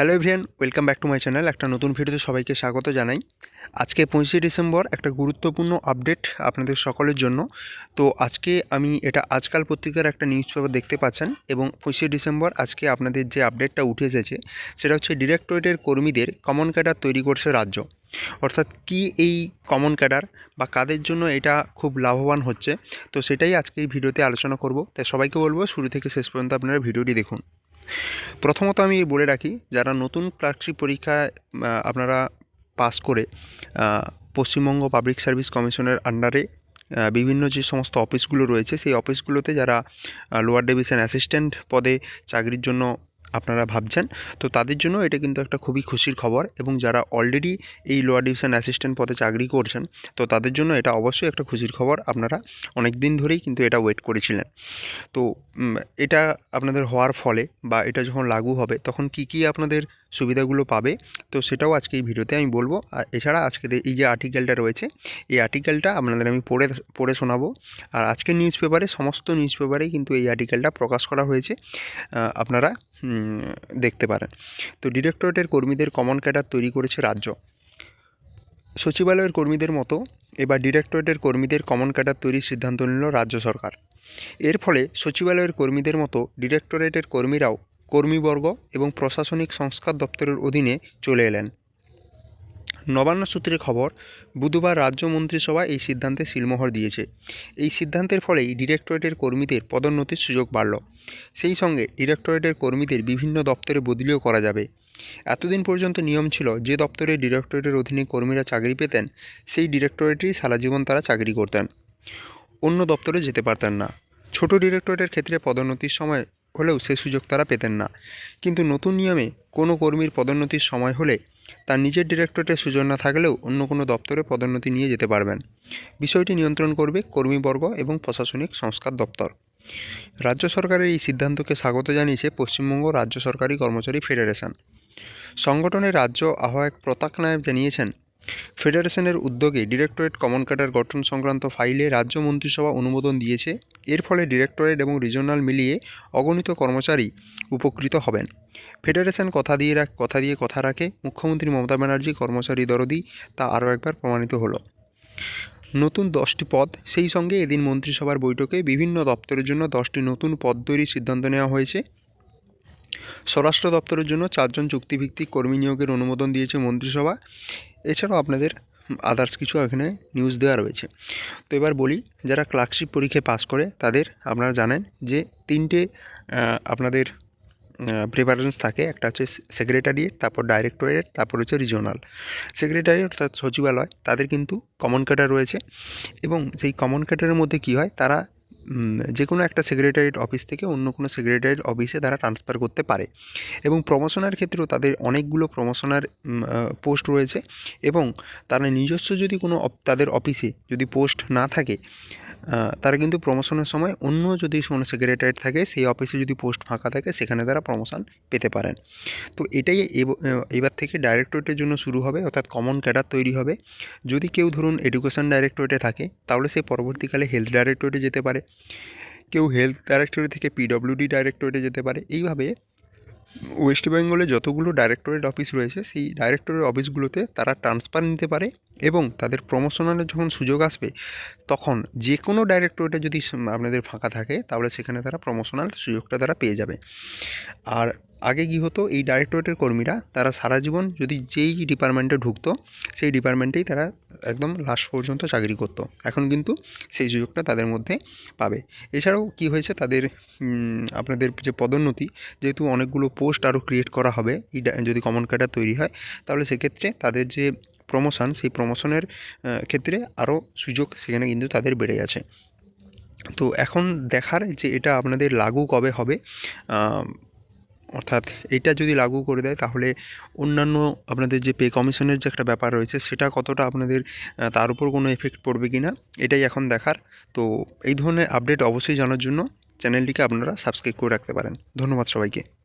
Hello everyone, welcome back to my channel. একটা নতুন ভিডিওতে সবাইকে স্বাগত জানাই। আজকে পঁচিশে ডিসেম্বর, একটা গুরুত্বপূর্ণ আপডেট আপনাদের সকলের জন্য। তো আজকে আমি, এটা আজকাল পত্রিকার একটা নিউজ পেপার দেখতে পাচ্ছেন এবং পঁচিশে ডিসেম্বর আজকে আপনাদের যে আপডেটটা উঠে এসেছে, সেটা হচ্ছে ডিরেক্টরেটের কর্মীদের কমন ক্যাডার তৈরি করছে রাজ্য। অর্থাৎ কি এই কমন ক্যাডার বা কাদের জন্য এটা খুব লাভবান হচ্ছে? তো সেটাই আজকে এই ভিডিওতে আলোচনা করব। তাই সবাইকে বলব, শুরু থেকে শেষ পর্যন্ত আপনারা ভিডিওটি দেখুন। প্রথমত আমি বলে রাখি, যারা নতুন ক্লার্কশিপ পরীক্ষায় আপনারা পাস করে পশ্চিমবঙ্গ পাবলিক সার্ভিস কমিশনের আন্ডারে বিভিন্ন যে সমস্ত অফিসগুলো রয়েছে, সেই অফিসগুলোতে যারা লোয়ার ডিভিশন অ্যাসিস্ট্যান্ট পদে চাকরির জন্য আপনারা ভাবছেন। তো তাদের জন্য এটা কিন্তু একটা খুবই খুশির খবর এবং যারা অলরেডি এই লোয়ার ডিভিশন অ্যাসিস্ট্যান্ট পদে চাকরি করছেন, তো তাদের জন্য এটা অবশ্যই একটা খুশির খবর। আপনারা অনেক দিন ধরেই কিন্তু এটা ওয়েট করেছিলেন। তো এটা আপনাদের হওয়ার ফলে বা এটা যখন লাগু হবে, তখন কি কি আপনাদের সুবিধাগুলো পাবে। তো সেটাও আজকে এই ভিডিওতে আমি বলব। আর এছাড়া আজকে এই যে আর্টিকেলটা রয়েছে, এই আর্টিকেলটা আপনাদের আমি পড়ে পড়ে শোনাবো। আর আজকের নিউজ পেপারে সমস্ত নিউজ পেপারেই কিন্তু এই আর্টিকেলটা প্রকাশ করা হয়েছে আপনারা দেখতে পারেন। তো ডিরেক্টরেটের কর্মীদের কমন ক্যাডার তৈরি করেছে রাজ্য। সচিবালয়ের কর্মীদের মতো এবার ডিরেক্টরেটের কর্মীদের কমন ক্যাডার তৈরির সিদ্ধান্ত নিল রাজ্য সরকার। এর ফলে সচিবালয়ের কর্মীদের মতো ডিরেক্টরেটের কর্মীরাও কর্মীবর্গ এবং প্রশাসনিক সংস্কার দপ্তরের অধীনে চলে এলেন। নবান্ন সূত্রে খবর, বুধবার রাজ্য মন্ত্রিসভা এই সিদ্ধান্তে সিলমোহর দিয়েছে। এই সিদ্ধান্তের ফলেই ডিরেক্টরেটের কর্মীদের পদোন্নতির সুযোগ বাড়ল। সেই সঙ্গে ডিরেক্টরেটের কর্মীদের বিভিন্ন দপ্তরে বদলিও করা যাবে। এতদিন পর্যন্ত নিয়ম ছিল, যে দপ্তরে ডিরেক্টরেটের অধীনে কর্মীরা চাকরি পেতেন, সেই ডিরেক্টরেটেই সারা জীবন তারা চাকরি করতেন। অন্য দপ্তরে যেতে পারতেন না। ছোট ডিরেক্টরেটের ক্ষেত্রে পদোন্নতির সময় হলেও সে সুযোগ তারা পেতেন না। কিন্তু নতুন নিয়মে কোনো কর্মীর পদোন্নতির সময় হলে তার নিজের ডিরেক্টরেটের সুযোগ না থাকলেও অন্য কোনো দপ্তরে পদোন্নতি নিয়ে যেতে পারবেন। বিষয়টি নিয়ন্ত্রণ করবে কর্মীবর্গ এবং প্রশাসনিক সংস্কার দপ্তর। রাজ্য সরকারের এই সিদ্ধান্তকে স্বাগত জানিয়েছে পশ্চিমবঙ্গ রাজ্য সরকারি কর্মচারী ফেডারেশন। সংগঠনের রাজ্য আহ্বায়ক প্রতাক নায়েব জানিয়েছেন ফেডারেশনের উদ্যোগে ডিরেক্টরেট কমন ক্যাডার গঠন সংক্রান্ত ফাইলে রাজ্য মন্ত্রিসভা অনুমোদন দিয়েছে। এর ফলে ডিরেক্টরেট এবং রিজনাল মিলিয়ে অগণিত কর্মচারী উপকৃত হবেন। ফেডারেশন কথা দিয়ে রাখ কথা দিয়ে কথা রাখে মুখ্যমন্ত্রী মমতা ব্যানার্জি, কর্মচারী দরদি, তা আরও একবার প্রমাণিত হলো। নতুন দশটি পদ, সেই সঙ্গে এদিন মন্ত্রিসভার বৈঠকে বিভিন্ন দপ্তরের জন্য দশটি নতুন পদ তৈরির সিদ্ধান্ত নেওয়া হয়েছে। স্বরাষ্ট্র দপ্তরের জন্য চারজন চুক্তিভিত্তিক কর্মী নিয়োগের অনুমোদন দিয়েছে মন্ত্রিসভা। এছাড়াও আপনাদের আদার্স কিছু এখানে নিউজ দেওয়া রয়েছে। তো এবার বলি, যারা ক্লার্কশিপ পরীক্ষায় পাস করে, তাদের আপনারা জানেন যে তিনটে আপনাদের প্রিফারেন্স থাকে। একটা হচ্ছে সেক্রেটারিয়েট তারপর ডাইরেক্টরেট তারপর হচ্ছে রিজনাল সেক্রেটারি অর্থাৎ সচিবালয়, তাদের কিন্তু কমন ক্যাটার রয়েছে। এবং সেই কমন ক্যাটারের মধ্যে কী হয়? তারা যে কোনো একটা সেক্রেটারিয়েট অফিস থেকে অন্য কোনো সেক্রেটারিয়েট অফিসে তারা ট্রান্সফার করতে পারে। এবং প্রমোশনের ক্ষেত্রেও তাদের অনেকগুলো প্রমোশনার পোস্ট রয়েছে এবং তারা নিজস্ব যদি কোনো তাদের অফিসে যদি পোস্ট না থাকে তারা কিন্তু প্রমোশনের সময় অন্য যদি কোনো সেক্রেটারিয়েট থাকে, সেই অফিসে যদি পোস্ট ফাঁকা থাকে, সেখানে তারা প্রমোশন পেতে পারেন। তো এটাই এব- এবার থেকে ডাইরেক্টরেটের জন্য শুরু হবে, অর্থাৎ কমন ক্যাডার তৈরি হবে। যদি কেউ ধরুন এডুকেশন ডাইরেক্টরেটে থাকে, তাহলে সে পরবর্তীকালে হেলথ ডাইরেক্টরেটে যেতে পারে। কেউ হেলথ ডাইরেক্টরেট থেকে পিডব্লিউডি ডাইরেক্টরেটে যেতে পারে। এইভাবে ওয়েস্ট বেঙ্গলে যতগুলো ডাইরেক্টরেট অফিস রয়েছে, সেই ডাইরেক্টরেট অফিসগুলোতে তারা ট্রান্সফার নিতে পারে এবং তাদের প্রমোশনালের যখন সুযোগ আসবে, তখন যে কোনো ডাইরেক্টরেটে যদি আপনাদের ফাঁকা থাকে, তাহলে সেখানে তারা প্রমোশনাল সুযোগটা তারা পেয়ে যাবে। আর আগে কী হতো, এই ডাইরেক্টরেটের কর্মীরা, তারা সারা জীবন যদি যেই ডিপার্টমেন্টে ঢুকতো, সেই ডিপার্টমেন্টেই তারা একদম লাস্ট পর্যন্ত চাকরি করতো। এখন কিন্তু সেই সুযোগটা তাদের মধ্যে পাবে। এছাড়াও কি হয়েছে, তাদের আপনাদের যে পদোন্নতি, যেহেতু অনেকগুলো পোস্ট আরও ক্রিয়েট করা হবে, এই যদি কমন ক্যাডার তৈরি হয়, তাহলে সেক্ষেত্রে তাদের যে প্রমোশন সেই প্রমোশনের ক্ষেত্রে আরও সুযোগ সেখানে কিন্তু তাদের বেড়ে গেছে। তো এখন দেখার যে এটা আপনাদের লাগু কবে হবে অর্থাৎ এটা যদি লাগু করে দেয়, তাহলে অন্যান্য আপনাদের যে পে কমিশনের যে একটা ব্যাপার রয়েছে, সেটা কতটা আপনাদের তার উপর কোনো এফেক্ট পড়বে কি না এটাই এখন দেখার। তো এই ধরনের আপডেট অবশ্যই জানার জন্য চ্যানেলটিকে আপনারা সাবস্ক্রাইব করে রাখতে পারেন। ধন্যবাদ সবাইকে।